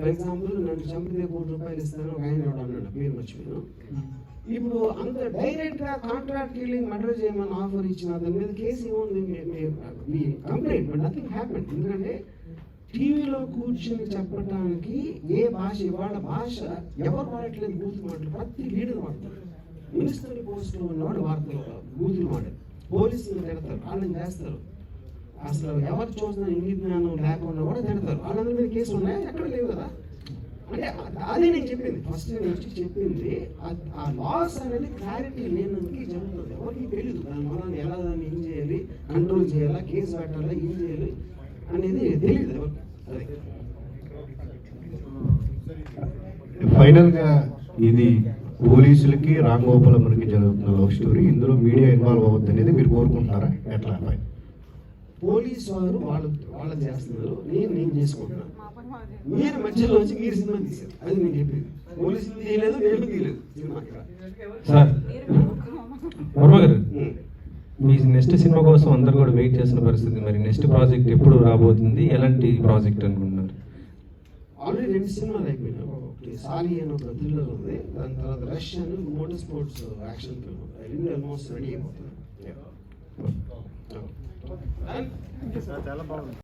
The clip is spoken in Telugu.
ఫర్ ఎగ్జాంపుల్ నన్ను చంపితే కోటి రూపాయలు ఇస్తాను ఒక ఆయన అన్నాడు పేరు మర్చిపోయాను? ఇప్పుడు అంత డైరెక్ట్గా కాంట్రాక్ట్ కిల్లింగ్ మర్డర్ చేయమని ఆఫర్ ఇచ్చిన దాని మీద కేసు ఏముంది? మీ కంప్లైంట్ బట్ నథింగ్ హ్యాపెన్ ఎందుకంటే టీవీలో కూర్చుని చెప్పడానికి ఏ భాష ఇవాళ భాష ఎవరు వాడట్లేదు బూతులు మాటలు ప్రతి లీడర్ వాడతారు మినిస్టర్ పోస్ట్లో ఉన్నవాడు వాడతారు బూతులు వాడారు. పోలీసులు తిడతారు వాళ్ళని చేస్తారు. అసలు ఎవరు చూసిన ఇంగిత జ్ఞానం లేకుండా కూడా తిడతారు. వాళ్ళందరి మీద కేసులు ఉన్నాయా? ఎక్కడ లేవు కదా. అదే నేను చెప్పింది. ఫస్ట్ నేను వచ్చి చెప్పింది. ఆ- లాస్ అనేది క్లారిటీ లేనందుకు జరుగుతుంది ఎవరికి తెలియదు దాని వల్ల ఎలా దాన్ని ఏం చేయాలి? కంట్రోల్ చేయాలా? కేసు పెట్టాలా? ఏం చేయాలి? అనేది తెలియదు ఎవరికి. అదే. ఇది పోలీసులకి రామ్ గోపాలమ్మకి జరుగుతున్న లవ్ స్టోరీ. ఇందులో మీడియా ఇన్వాల్వ్ అవ్వద్దు అనేది మీరు కోరుకుంటున్నారా? ఎట్లా? పోలీస్ వారు వాళ్ళు వాళ్ళు చేస్తున్నారు. నేను నేను చేసుకుంటున్నాను. మీరు మధ్యలో వచ్చి మీరు సినిమా తీశారు. అది నేను చెప్పింది. పోలీసులు తీయలేదు నేను తీయలేదు? సినిమా సార్ వర్మ గారు ఉం. మీ నెక్స్ట్ సినిమా కోసం అందరు కూడా వెయిట్ చేస్తున్న పరిస్థితి. మరి నెక్స్ట్ ప్రాజెక్ట్ ఎప్పుడు రాబోతుంది? ఎలాంటి ప్రాజెక్ట్ అనుకుంటున్నారు? ఆల్రెడీ రెండు సినిమాలు అయిపోయినాయి. ఒకటి సాలి అని ఒక థ్రిల్లర్ ఉంది. దాని తర్వాత రష్ అని మోటార్ స్పోర్ట్స్ యాక్షన్ ఫిల్మ్ రెండు ఆల్మోస్ట్ రెడీ అయిపోతున్నాయి చాలా బాగుంది